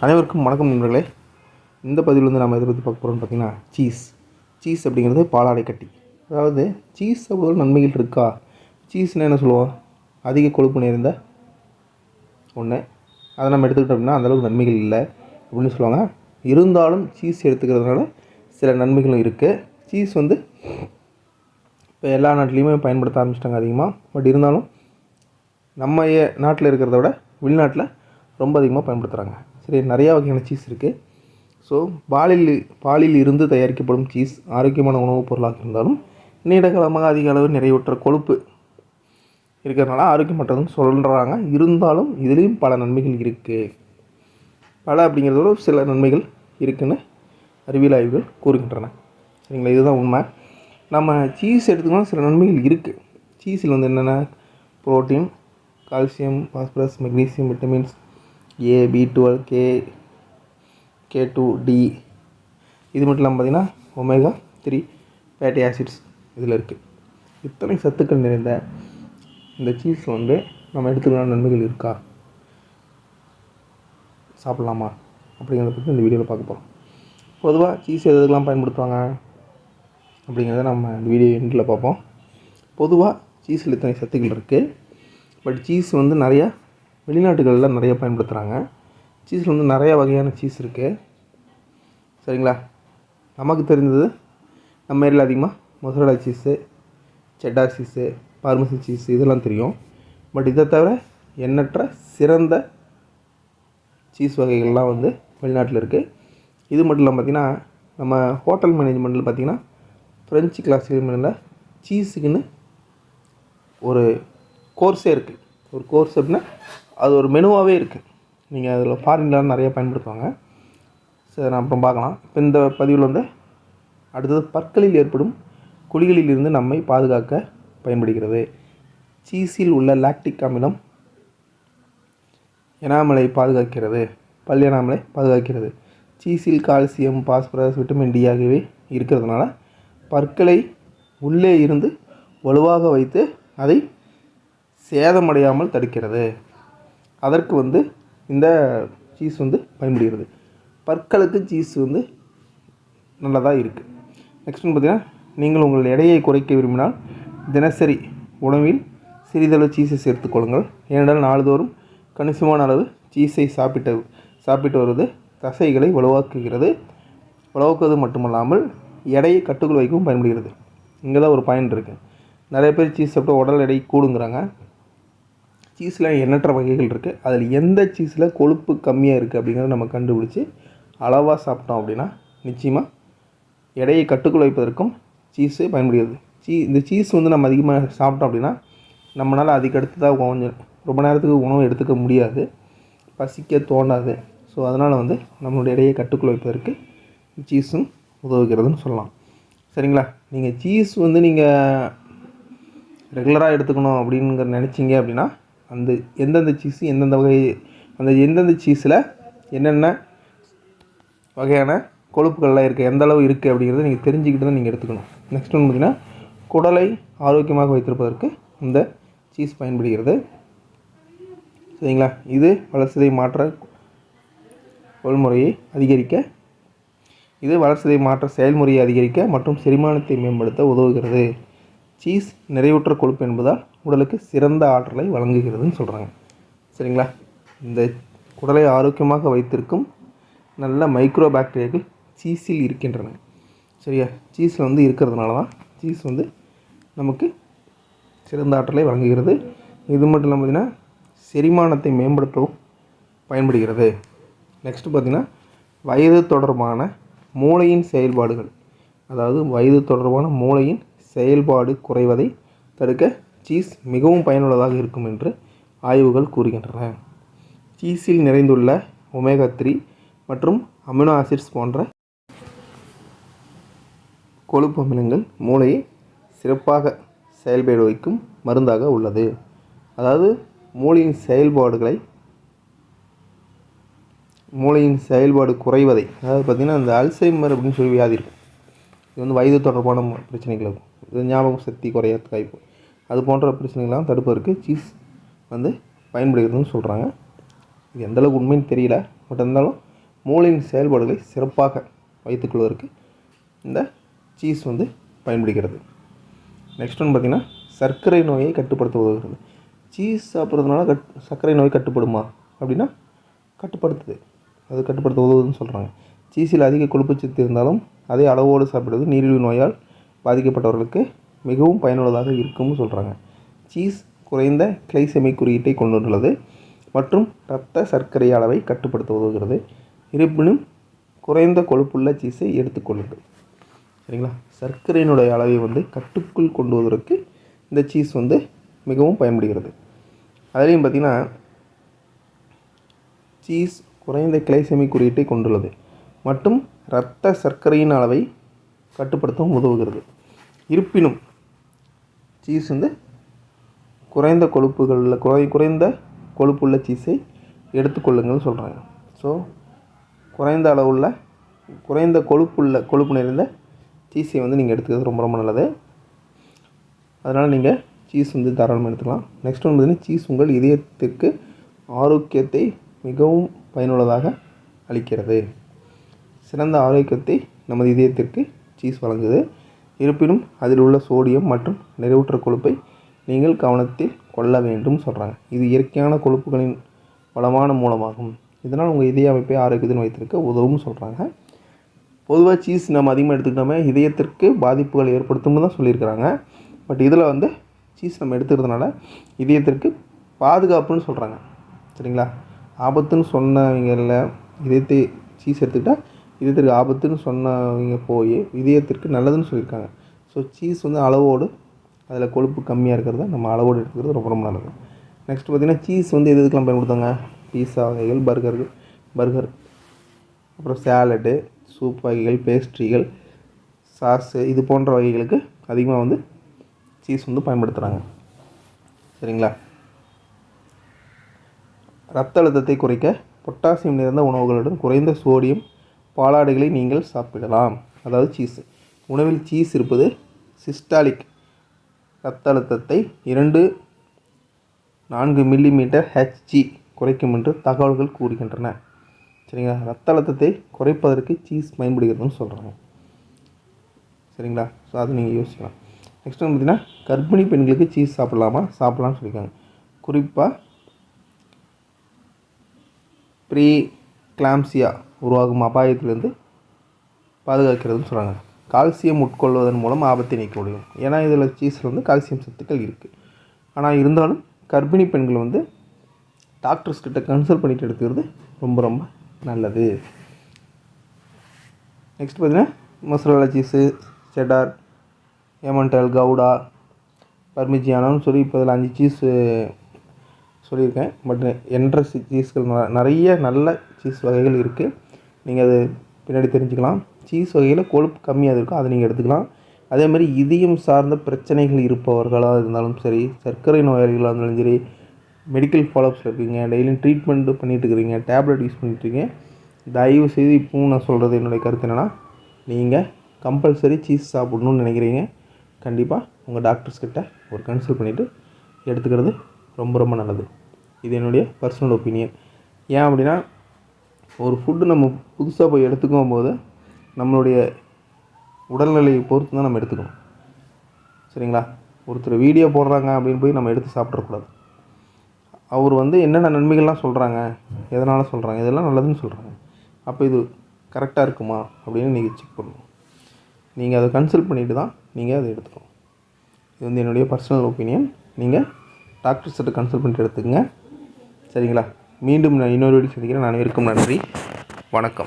அனைவருக்கும் வணக்கம் நண்பர்களே. இந்த பதிவில் வந்து நம்ம எதை பற்றி பார்க்க போகிறோம்னு பார்த்தீங்கன்னா சீஸ் சீஸ் அப்படிங்கிறது பாலாடை கட்டி. அதாவது சீஸ் அவ்வளோ நன்மைகள் இருக்கா? சீஸ்னால் என்ன சொல்லுவோம்? அதிக கொழுப்பு நேர்ந்த ஒன்று அதை நம்ம எடுத்துக்கிட்டோம் அப்படின்னா அந்தளவுக்கு நன்மைகள் இல்லை அப்படின்னு சொல்லுவாங்க. இருந்தாலும் சீஸ் எடுத்துக்கிறதுனால சில நன்மைகளும் இருக்குது சீஸ் வந்து இப்போ எல்லா நாட்டிலையுமே பயன்படுத்த ஆரம்பிச்சிட்டாங்க அதிகமாக பட் இருந்தாலும் நம்ம ஏ- நாட்டில் இருக்கிறத விட வெளிநாட்டில் ரொம்ப அதிகமாக பயன்படுத்துகிறாங்க சரி நிறையா வகையான சீஸ் இருக்குது ஸோ பாலில் பாலில் இருந்து தயாரிக்கப்படும் சீஸ் ஆரோக்கியமான உணவுப் பொருளாக இருந்தாலும் நீண்ட காலமாக அதிக அளவு நிறைவுற்ற கொழுப்பு இருக்கிறதுனால ஆரோக்கியமற்றதுன்னு சொல்கிறாங்க இருந்தாலும் இதுலேயும் பல நன்மைகள் இருக்குது பல அப்படிங்கிறத விட சில நன்மைகள் இருக்குதுன்னு அறிவியல் ஆய்வுகள் கூறுகின்றன. சரிங்களா? இதுதான் உண்மை. நம்ம சீஸ் எடுத்துக்கணும் சில நன்மைகள் இருக்குது சீஸில் வந்து என்னென்ன? Protein calcium phosphorus magnesium vitamins A B twelve K K two D இது மட்டும் இல்லாமல் பார்த்திங்கன்னா ஒமேகா த்ரீ ஃபேட்டி ஆசிட்ஸ் இதில் இருக்குது இத்தனை சத்துக்கள் நிறைந்த இந்த சீஸ் வந்து நம்ம எடுத்துக்கலாம் நன்மைகள் இருக்கா? சாப்பிட்லாமா? அப்படிங்கிறத பற்றி இந்த வீடியோவில் பார்க்க போகிறோம் பொதுவாக சீஸ் எதுக்கெல்லாம் பயன்படுத்துவாங்க? அப்படிங்கிறத நம்ம இந்த வீடியோ எண்டில் பார்ப்போம். பொதுவாக சீஸில் இத்தனை சத்துக்கள் இருக்குது பட் சீஸ் வந்து நிறையா வெளிநாட்டுகளில் நிறைய பயன்படுத்துகிறாங்க சீஸில் வந்து நிறையா வகையான சீஸ் இருக்குது சரிங்களா? நமக்கு தெரிஞ்சது நம்ம ஏரியில் அதிகமாக mozzarella cheese cheddar cheese parmesan cheese இதெல்லாம் தெரியும். பட் இதை தவிர எண்ணற்ற சிறந்த சீஸ் வகைகள்லாம் வந்து வெளிநாட்டில் இருக்குது இது மட்டும் இல்லாமல் பார்த்திங்கன்னா நம்ம ஹோட்டல் மேனேஜ்மெண்ட்டில் பார்த்திங்கன்னா ஃப்ரெஞ்சு மேலே சீஸுக்குன்னு ஒரு கோர்ஸே இருக்குது ஒரு கோர்ஸ் அப்படின்னா அது ஒரு மெனுவாகவே இருக்குது நீங்கள் அதில் ஃபாரின்லாம் நிறைய பயன்படுத்துவாங்க. சரி நான் அப்புறம் பார்க்கலாம். இப்போ இந்த பதிவில் வந்து அடுத்தது பற்களில் ஏற்படும் குழிகளில் இருந்து நம்மை பாதுகாக்க பயன்படுகிறது. சீஸில் உள்ள லாக்டிக் அமிலம் எனாமலை பாதுகாக்கிறது. பல் எனாமலை பாதுகாக்கிறது. சீஸில் கால்சியம் பாஸ்பரஸ் விட்டமின் டி ஆகியவை இருக்கிறதுனால பற்களை உள்ளே இருந்து வலுவாக வைத்து அதை சேதமடையாமல் தடுக்கிறது. அதற்கு வந்து இந்த சீஸ் வந்து பயன்படுகிறது. பற்களுக்கு சீஸ் வந்து நல்லதாக இருக்குது நெக்ஸ்ட் வந்து பார்த்தீங்கன்னா நீங்கள் உங்கள் எடையை குறைக்க விரும்பினால் தினசரி உணவில் சிறிதளவு சீஸை சேர்த்துக்கொள்ளுங்கள் ஏனென்றால் நாள்தோறும் கணிசமான அளவு சீஸை சாப்பிட்டு சாப்பிட்டு வருவது தசைகளை வலுவாக்குகிறது. வலுவாக்குவது மட்டுமல்லாமல் எடையை கட்டுக்குள் வைக்கவும் பயன்படுகிறது. இங்கே தான் ஒரு பாயிண்ட் இருக்குது நிறைய பேர் சீஸ் சாப்பிட்டா உடல் எடை கூடுங்கிறாங்க. சீஸில் எண்ணற்ற வகைகள் இருக்குது அதில் எந்த சீஸில் கொழுப்பு கம்மியாக இருக்குது அப்படிங்கிறத நம்ம கண்டுபிடிச்சி அளவாக சாப்பிட்டோம் அப்படின்னா நிச்சயமாக எடையை கட்டுக்குள் வைப்பதற்கும் சீஸு பயன்படுகிறது. சீ இந்த சீஸ் வந்து நம்ம அதிகமாக சாப்பிட்டோம் அப்படின்னா நம்மளால் அதுக்கடுத்து தான் கொஞ்சம் ரொம்ப நேரத்துக்கு உணவு எடுத்துக்க முடியாது. பசிக்க தோண்டாது ஸோ அதனால் வந்து நம்மளுடைய இடையை கட்டுக்குள் வைப்பதற்கு சீஸும் உதவுகிறதுன்னு சொல்லலாம். சரிங்களா? நீங்கள் சீஸ் வந்து நீங்கள் ரெகுலராக எடுத்துக்கணும் அப்படிங்கிற நினச்சிங்க அப்படின்னா அந்த எந்தெந்த சீஸு எந்தெந்த வகை அந்த எந்தெந்த சீஸில் என்னென்ன வகையான கொழுப்புகள்லாம் இருக்குது எந்த அளவு இருக்குது அப்படிங்கிறத நீங்கள் தெரிஞ்சுக்கிட்டு தான் நீங்கள் எடுத்துக்கணும். நெக்ஸ்ட் ஒன்று பார்த்தீங்கன்னா குடலை ஆரோக்கியமாக வைத்திருப்பதற்கு இந்த சீஸ் பயன்படுகிறது. சரிங்களா? இது வளர்சிதை மாற்ற கொள்முறையை அதிகரிக்க இது வளர்சிதை மாற்ற செயல்முறையை அதிகரிக்க மற்றும் செரிமானத்தை மேம்படுத்த உதவுகிறது. சீஸ் நிறைவுற்ற கொழுப்பு என்பதால் உடலுக்கு சிறந்த ஆற்றலை வழங்குகிறதுன்னு சொல்கிறாங்க சரிங்களா? இந்த குடலை ஆரோக்கியமாக வைத்திருக்கும் நல்ல மைக்ரோ பாக்டீரியாக்கள் சீஸில் இருக்கின்றன. சரியா? சீஸில் வந்து இருக்கிறதுனால தான் சீஸ் வந்து நமக்கு சிறந்த ஆற்றலை வழங்குகிறது. இது மட்டும் இல்லாமல் பார்த்திங்கன்னா செரிமானத்தை மேம்படுத்தவும் பயன்படுகிறது. நெக்ஸ்ட்டு பார்த்திங்கன்னா வயது தொடர்பான மூளையின் செயல்பாடுகள். அதாவது வயது தொடர்பான மூளையின் செயல்பாடு குறைவதை தடுக்க சீஸ் மிகவும் பயனுள்ளதாக இருக்கும் என்று ஆய்வுகள் கூறுகின்றன. சீஸில் நிறைந்துள்ள ஒமேகா த்ரீ மற்றும் அமினோ ஆசிட்ஸ் போன்ற கொழுப்பு அமிலங்கள் மூளையை சிறப்பாக செயல்பட வைக்கும் மருந்தாக உள்ளது. அதாவது மூளையின் செயல்பாடுகளை மூளையின் செயல்பாடு குறைவதை அதாவது பார்த்திங்கன்னா இந்த அல்சைமர் அப்படின்னு சொல்லி வியாதி இருக்கும். இது வந்து வயது தொடர்பான பிரச்சனைகள் இருக்கும். ஞாபக சக்தி குறையறதுக்கு வாய்ப்பு அது போன்ற பிரச்சனைகள்லாம் தடுப்பதற்கு சீஸ் வந்து பயன்படுகிறதுன்னு சொல்கிறாங்க இது எந்தளவுக்கு உண்மைன்னு தெரியல. பட் இருந்தாலும் மூளையின் செயல்பாடுகளை சிறப்பாக வைத்துக்கொள்வதற்கு இந்த சீஸ் வந்து பயன்படுகிறது. நெக்ஸ்ட் ஒன்று பார்த்திங்கன்னா சர்க்கரை நோயை கட்டுப்படுத்த உதவுகிறது. சீஸ் சாப்பிட்றதுனால கட் சர்க்கரை நோய் கட்டுப்படுமா? அப்படின்னா கட்டுப்படுத்துது. அது கட்டுப்படுத்த உதவுதுன்னு சொல்கிறாங்க சீஸில் அதிக கொழுப்புச்சத்து இருந்தாலும் அதே அளவோடு சாப்பிடுவது நீரிழிவு நோயால் பாதிக்கப்பட்டவர்களுக்கு மிகவும் பயனுள்ளதாக இருக்கும்னு சொல்கிறாங்க சீஸ் குறைந்த கிளைசெமிக் குறியீட்டை கொண்டுள்ளது மற்றும் இரத்த சர்க்கரை அளவை கட்டுப்படுத்த உதவுகிறது இருப்பினும் குறைந்த கொழுப்புள்ள சீஸை எடுத்துக்கொள்ளுங்கள் சரிங்களா? சர்க்கரையினுடைய அளவை வந்து கட்டுக்குள் கொண்டு வருவதற்கு இந்த சீஸ் வந்து மிகவும் பயன்படுகிறது. அதுலேயும் பார்த்திங்கன்னா சீஸ் குறைந்த கிளைசெமி குறியீட்டை கொண்டுள்ளது மற்றும் இரத்த சர்க்கரையின் அளவை கட்டுப்படுத்தவும் உதவுகிறது. இருப்பினும் சீஸ் வந்து குறைந்த கொழுப்புகளில் குறை குறைந்த கொழுப்புள்ள சீஸை எடுத்துக்கொள்ளுங்கள் சொல்கிறாங்க ஸோ குறைந்த அளவுள்ள குறைந்த கொழுப்புள்ள கொழுப்பு நிறைந்த சீஸை வந்து நீங்கள் எடுத்துக்கிறது ரொம்ப ரொம்ப நல்லது. அதனால் நீங்கள் சீஸ் வந்து தாராளமாக எடுத்துக்கலாம். நெக்ஸ்ட் ஒன்று பார்த்தீங்கன்னா சீஸ் உங்கள் இதயத்திற்கு ஆரோக்கியத்தை மிகவும் பயனுள்ளதாக அளிக்கிறது. சிறந்த ஆரோக்கியத்தை நமது இதயத்திற்கு சீஸ் வழங்குது இருப்பினும் அதில் உள்ள சோடியம் மற்றும் நிறைவுற்ற கொழுப்பை நீங்கள் கவனத்தில் கொள்ள வேண்டும் சொல்கிறாங்க இது இயற்கையான கொழுப்புகளின் வளமான மூலமாகும். இதனால் உங்கள் இதய அமைப்பை ஆரோக்கியத்தின் வைத்திருக்க உதவும் சொல்கிறாங்க பொதுவாக சீஸ் நம்ம அதிகமாக எடுத்துக்கிட்டோமே இதயத்திற்கு பாதிப்புகள் ஏற்படுத்தும்னு தான் சொல்லியிருக்கிறாங்க. பட் இதில் வந்து சீஸ் நம்ம எடுத்துக்கிறதுனால இதயத்திற்கு பாதுகாப்புன்னு சொல்கிறாங்க சரிங்களா? ஆபத்துன்னு சொன்னவங்களில் இதயத்தை சீஸ் எடுத்துக்கிட்டால் இதயத்திற்கு ஆபத்துன்னு சொன்னவங்க போய் இதயத்திற்கு நல்லதுன்னு சொல்லியிருக்காங்க. ஸோ சீஸ் வந்து அளவோடு அதில் கொழுப்பு கம்மியாக இருக்கிறத நம்ம அளவோடு எடுத்துக்கிறது ரொம்ப ரொம்ப நல்லது. நெக்ஸ்ட் பார்த்திங்கன்னா சீஸ் வந்து எது எதுக்கெலாம் பயன்படுத்தாங்க பீஸா வகைகள் பர்கர் பர்கர் அப்புறம் சேலடு சூப் வகைகள் பேஸ்ட்ரிகள் சாஸு இது போன்ற வகைகளுக்கு அதிகமாக வந்து சீஸ் வந்து பயன்படுத்துகிறாங்க சரிங்களா? ரத்த அழுத்தத்தை குறைக்க பொட்டாசியம் நிறைந்த உணவுகளுடன் குறைந்த சோடியம் பாலாடைகளை நீங்கள் சாப்பிடலாம். அதாவது சீஸ் உணவில் சீஸ் இருப்பது சிஸ்டாலிக் இரத்த அழுத்தத்தை இரண்டு நான்கு மில்லிமீட்டர் ஹெச்ஜி குறைக்கும் என்று தகவல்கள் கூறுகின்றன. சரிங்களா? ரத்த அழுத்தத்தை குறைப்பதற்கு சீஸ் பயன்படுகிறதுன்னு சொல்கிறாங்க சரிங்களா? ஸோ அதை நீங்கள் யோசிக்கலாம். நெக்ஸ்ட் வந்து பார்த்திங்கன்னா கர்ப்பிணி பெண்களுக்கு சீஸ் சாப்பிடலாமா? சாப்பிட்லான்னு சொல்லியிருக்காங்க. குறிப்பாக ப்ரீ கிளாம்சியா உருவாகும் அபாயத்திலிருந்து பாதுகாக்கிறதுன்னு சொல்கிறாங்க கால்சியம் உட்கொள்வதன் மூலம் ஆபத்தை நீக்க முடியும். ஏன்னா இதில் சீஸில் வந்து கால்சியம் சத்துக்கள் இருக்குது ஆனால் இருந்தாலும் கர்ப்பிணி பெண்கள் வந்து டாக்டர்ஸ் கிட்ட கன்சல்ட் பண்ணிட்டு எடுக்கிறது ரொம்ப ரொம்ப நல்லது. நெக்ஸ்ட் பார்த்தீங்கன்னா மசாலா சீஸு செடார் எமன்டல் கவுடா பர்மிஜியானோன்னு சொல்லி இப்போ இதில் அஞ்சு சீஸு சொல்லியிருக்கேன். பட் என்ட்ரஸ் சீஸ்கள் நிறைய நல்ல சீஸ் வகைகள் இருக்குது நீங்கள் அது பின்னாடி தெரிஞ்சுக்கலாம். சீஸ் வகையில் கொழுப்பு கம்மியாக இருக்கும் அதை நீங்கள் எடுத்துக்கலாம். அதே மாதிரி இதயம் சார்ந்த பிரச்சனைகள் இருப்பவர்களாக இருந்தாலும் சரி சர்க்கரை நோயாளிகளாக இருந்தாலும் சரி மெடிக்கல் ஃபாலோஅப்ஸில் இருக்கீங்க டெய்லியும் ட்ரீட்மெண்ட்டு பண்ணிகிட்டு இருக்கிறீங்க டேப்லெட் யூஸ் பண்ணிட்டுருக்கீங்க தயவு செய்து இப்போவும் நான் சொல்கிறது என்னுடைய கருத்து என்னென்னா நீங்கள் கம்பல்சரி சீஸ் சாப்பிடணும்னு நினைக்கிறீங்க. கண்டிப்பாக உங்கள் டாக்டர்ஸ் கிட்ட ஒரு கன்சல்ட் பண்ணிவிட்டு எடுத்துக்கிறது ரொம்ப ரொம்ப நல்லது. இது என்னுடைய பர்சனல் ஒப்பீனியன் ஏன் அப்படின்னா ஒரு ஃபுட்டு நம்ம புதுசாக போய் எடுத்துக்கும் போது நம்மளுடைய உடல்நிலையை பொறுத்து தான் நம்ம எடுத்துக்கணும். சரிங்களா? ஒருத்தர் வீடியோ போடுறாங்க அப்படின்னு போய் நம்ம எடுத்து சாப்பிட்றக்கூடாது அவர் வந்து என்னென்ன நன்மைகள்லாம் சொல்கிறாங்க எதனால் சொல்கிறாங்க இதெல்லாம் நல்லதுன்னு சொல்கிறாங்க அப்போ இது கரெக்டாக இருக்குமா? அப்படின்னு நீங்கள் செக் பண்ணணும். நீங்கள் அதை கன்சல்ட் பண்ணிவிட்டு தான் நீங்கள் அதை எடுத்துக்கணும். இது வந்து என்னுடைய பர்சனல் ஒப்பீனியன் நீங்கள் டாக்டர்ஸ்கிட்ட கன்சல்ட் பண்ணிட்டு எடுத்துக்கங்க. சரிங்களா? மீண்டும் நான் இன்னொரு வீடியோ சந்திக்கிறேன். நான் இருக்கும் நன்றி. வணக்கம்.